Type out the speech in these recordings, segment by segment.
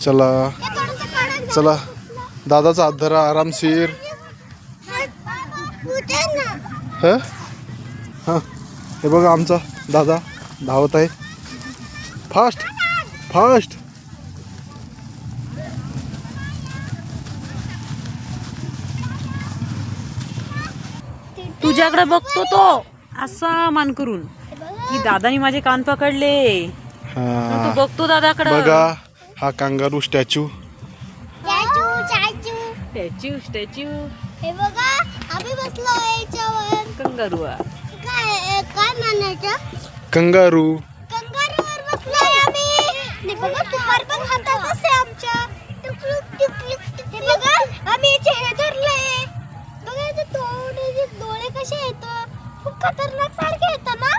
चला. चला. दादाचा हात धरा आरामशीर. हां? हे. बघा आमचा दादा धावत आहे. फास्ट फास्ट तुझ्याकडे बघतो तो. असा मान करून. की दादानी माझे कान पकडले. तू हा बघतो दादाकडे. बघा हा कांगारू स्टॅच्यू. चाचू चाचू स्टॅच्यू स्टॅच्यू. हे बघा आम्ही बसलो याच्यावर. कंगारू काय काय म्हणायचं? कंगारू. कंगारूवर बसलोय आम्ही. हे बघा कुमार पण हातातच आहे आमच्या. टुकलुक टुकलुक हे बघा आम्ही याचे हे धरलंय. बघा याचे थोडे डोळे कसे येत खूप खतरनाक सारखे येतं ना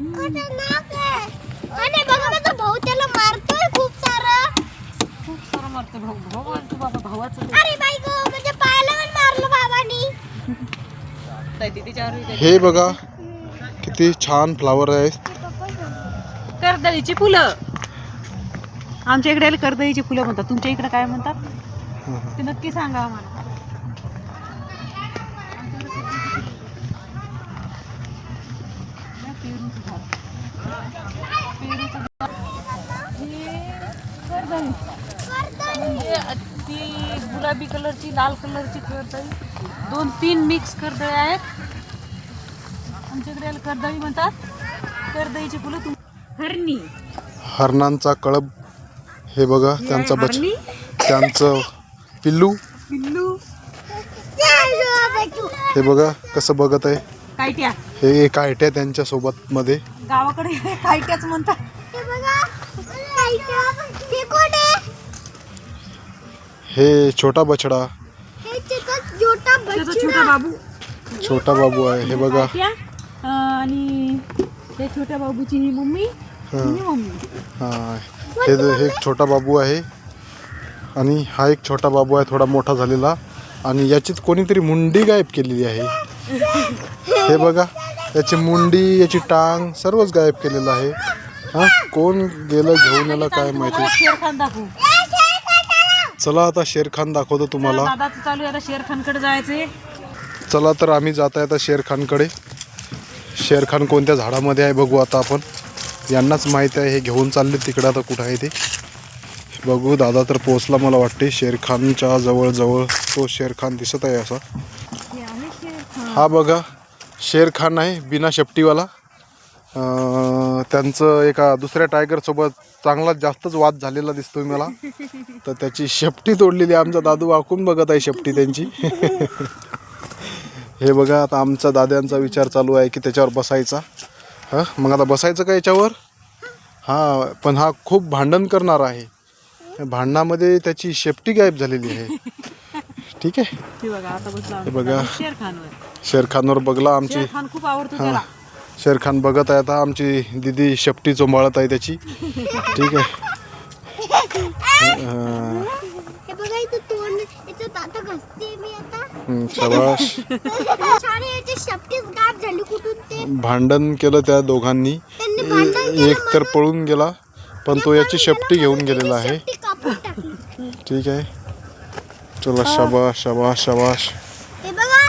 आणि बघा माझा भाऊ त्याला मारतोय खूप सारं. खूप सारा मारतो भाऊ. भाऊ मारतो बाबा भावाचं अरे बाई गो म्हणजे पायाला पण मारलं बाबांनी. तिच्यावर हे बघा किती छान फ्लावर आहे. कर्दळीची फुलं. आमच्या इकडे याला कर्दळीची फुलं म्हणतात. तुमच्या इकडे काय म्हणतात? ते नक्की सांगा आम्हाला. ती गुलाबी कलरची लाल कलरची कर्दळी. दोन तीन मिक्स कर्दळी आहेत. आमच्याकडे कर्दळी म्हणतात. कर्दळीची फुलं तुम हरणी. हरणांचा कळब हे बघा त्यांचा बच त्यांचं पिल्लू. पिल्लू. हे बघा कसं बघत आहे. कायट्या. हे एक आहे त्यांच्यासोबत मध्ये गावाकडे कायट्याच म्हणतात. हे हे हे छोटा बछडा. हे छोटा त्याचा छोटा बाबू. छोटा बाबू आहे हे बघा. कायट्या अं, आणि त्या छोट्या बाबूची ही मम्मी हा. ही मम्मी. हा हे हे एक छोटा बाबू आहे. आणि हा एक छोटा बाबू आहे थोडा मोठा झालेला. आणि याचीत कोणीतरी मुंडी गायब केलेली आहे. हे बघा. याची मुंडी याची टांग सर्वच गायब केलेलं आहे. हा? कोण गेलं घेऊन याला काय माहिती? शेरखान दाखवू. चला आता शेरखान दाखवतो तुम्हाला. दादाचं चालू आहे आता शेरखानकडे जायचंय. चला तर आम्ही जात आहे आता शेरखानकडे. शेरखान कोणत्या झाडामध्ये आहे बघू आता आपण. यांनाच माहीत आहे हे घेऊन चालले तिकडे आता कुठं आहे ते. बघू दादा तर पोचला मला वाटते. शेरखानच्या जवळजवळ तो शेरखान दिसत आहे असा. हे आहे शेर खान आहे बिना शेपटीवाला. त्यांचं एका दुसऱ्या टायगरसोबत चांगला जास्तच वाद झालेला दिसतोय मला. तर त्याची शेपटी तोडलेली आहे. आमचा दादू. वाकून बघत आहे शेपटी त्यांची. हे बघा आता आमचा दाद्यांचा विचार चालू आहे की त्याच्यावर बसायचा. हां? मग आता बसायचं का याच्यावर? हां पण हा खूप भांडण करणार आहे. भांडणामध्ये त्याची शेपटी गायब झालेली आहे. ठीक आहे. हे बघा. हे. शेरखानवर. बघला आमची. शेरखान खूप आवडतो हां. त्याला. शेरखान बघत आहे आता आमची दिदी शेपटी चोंबाळत आहे त्याची. ठीक आहे. भांडण केलं त्या दोघांनी. त्यांनी भांडण ए- केलं एक तर पळून गेला पण तो याची शेपटी घेऊन गेलेला आहे. ठीक आहे. चला शाबाश शाबाश शाबाश हे बघा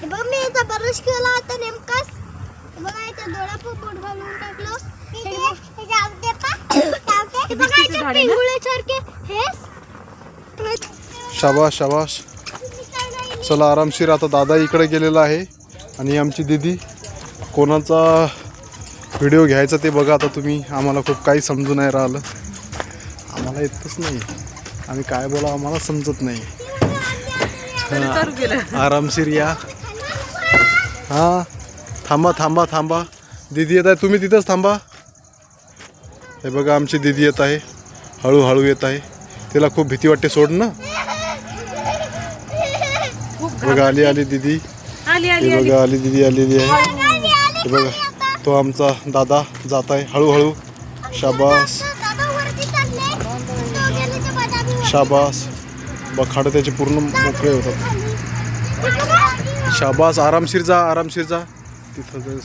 हे बघा मी याचा ब्रश केला आता नेमकाच. हे बघा याच्या डोळ्या पण बोट घालून टाकलं. हे बघ, हे जाऊदे पा. हे बघा याच्या आहे ना? पिंगुळ्यासारखे हेच. शाबाश शाबाश. चला आरामशीर आता दादा इकडे गेलेला आहे. आणि आमची दिदी कोणाचा व्हिडिओ घ्यायचा ते बघा आता तुम्ही. आम्हाला खूप काही समजू नाही राहिलं. आम्हाला येतच नाही. आम्ही काय बोला आम्हाला समजत नाही. आरामशीर या. हां. थांबा थांबा थांबा. दिदी येत आहे. तुम्ही तिथंच थांबा. हे बघा आमची दिदी येत आहे. हळूहळू येत आहे. तिला खूप भीती वाटते सोड ना. बघा आली आली दिदी. हे बघा आली. दिदी आलेली आहे हे बघा तो आमचा दादा जात आहे. हळूहळू. शाबास दादा वरती चालले तो गेले ते बदामी शाबास. बखाडं त्याचे पूर्ण मोकळे होतात. शाबास आरामशीर जा आरामशीर जा तिथं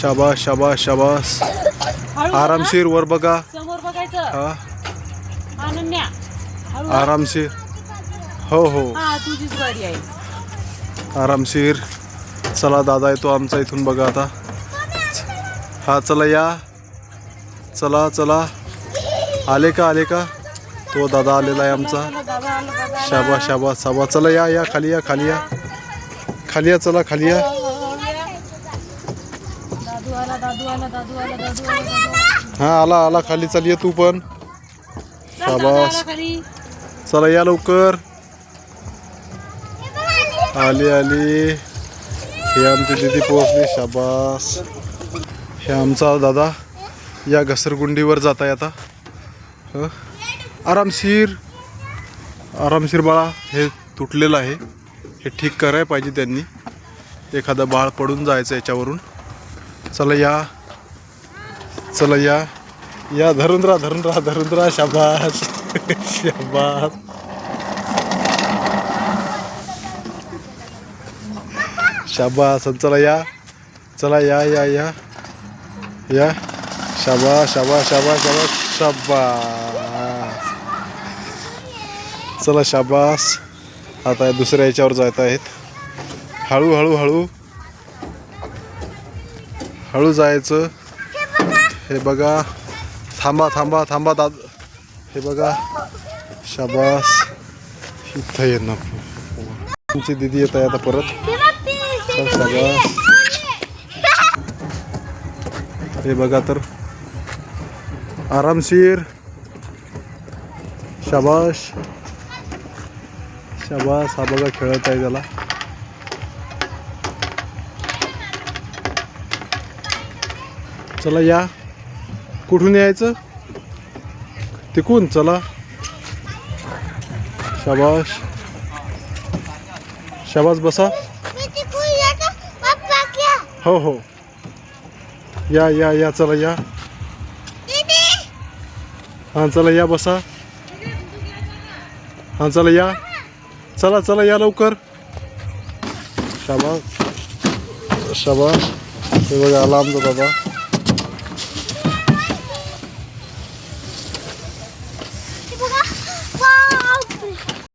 शाबास शाबास शाबास. आरामशीर वर बघा. हा. आरामशीर हो हो. आरामशीर चला दादा येतो आमचा इथून बघा आता. हा चला या. चला चला. आले का आले का तो दादा आलेला आहे आमचा. शाबा शाबा शाबा. चला या या खाली या खाली या. खाली या चला खाली या. आला आला हा आला आला खाली चल ये तू पण. शाबास. चला या लवकर. आली आली. हे आमची दिदी पोहोचली शाबास. हे आमचा दादा या घसरगुंडीवर जात आहे आता. आरामशीर आरामशीर बाळा हे तुटलेलं आहे. हे ठीक करायला पाहिजे त्यांनी. एखादा बाळ पडून जायचं याच्यावरून. चला या. चला या. या धरून राहा धरून राहा धरून राहा. शाबास. शाबास. शाबास. चला या. चला या या या. या. शाबास शाबास शाबास शाबास. शाबास. चला शाबास. आता दुसऱ्या याच्यावर जात आहेत. हळूहळू हळू हळू. जायचं. हे बघा. थांबा थांबा थांबा दाद. हे बघा. शाबास. इथं येणं तुमची दिदी येत आहे आता परत. चल शाबास. हे बघा तर. आरामशीर शाबाश. शाबास हा बघा खेळत आहे त्याला. चला या. कुठून यायचं? तिकून चला. शाबाश. शाबास बसा. हो हो. या या या चला या. हां चला या बसा. हां चला या. चला चला या लवकर. शाबास. शाबास. हे बघा आला आमचा दादा